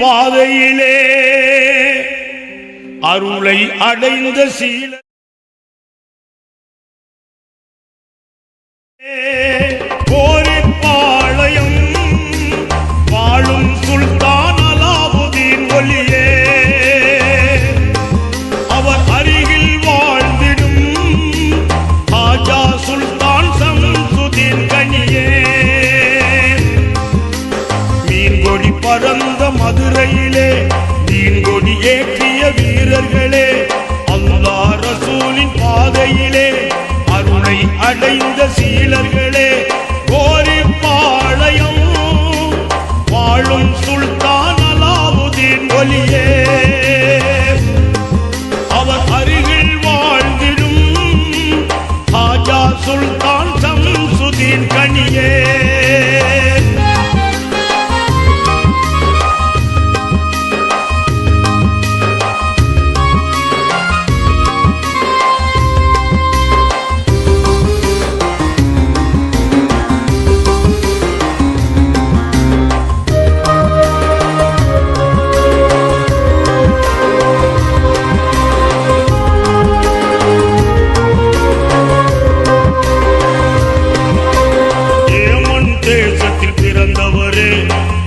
பாதையிலே அருளை அடைந்த சீல கோரிப்பாளையம் மதுரையிலே மீன்கொடி ஏற்றிய வீரர்களே அல்லா ரசூலின் பாதையிலே அருளை அடைந்த சீலர்களே கோரி பாளையம் வாழும் சுல்தான் அலாவுதீன் ஒலியே.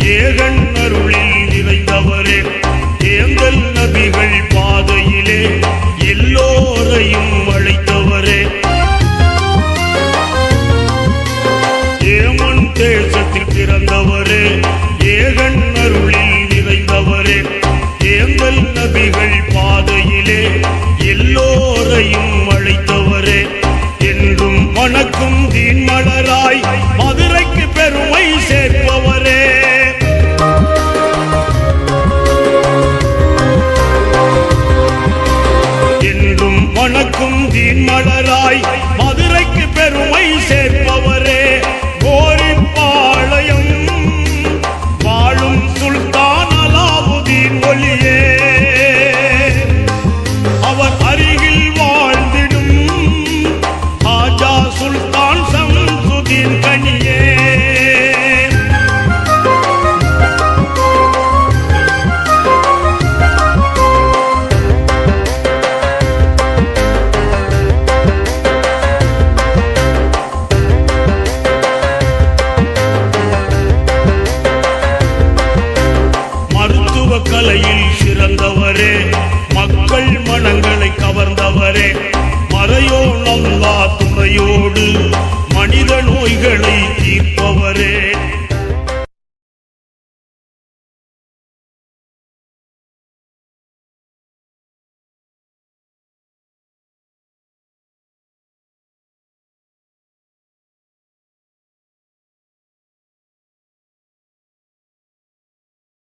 ஏகன் அருளில் நிறைந்தவரே. ஏந்தல் நபிகள் பாதையிலே எல்லோரையும் அழைத்தவரே. ஏமன் தேசத்தில் பிறந்தவரே. ஏகன் அருளில் நிறைந்தவரே. ஏந்தல் நபிகள் பாதையிலே எல்லோரையும் அழைத்தவரே. என்றும் வணக்கும் தீன் மலராய் மதுரைக்கு பெருமை சேர்ப்பவர். செந்தீன் மலராய் மதுரைக்கு பெருமை சேர்ப்பவரே. கோரிப்பா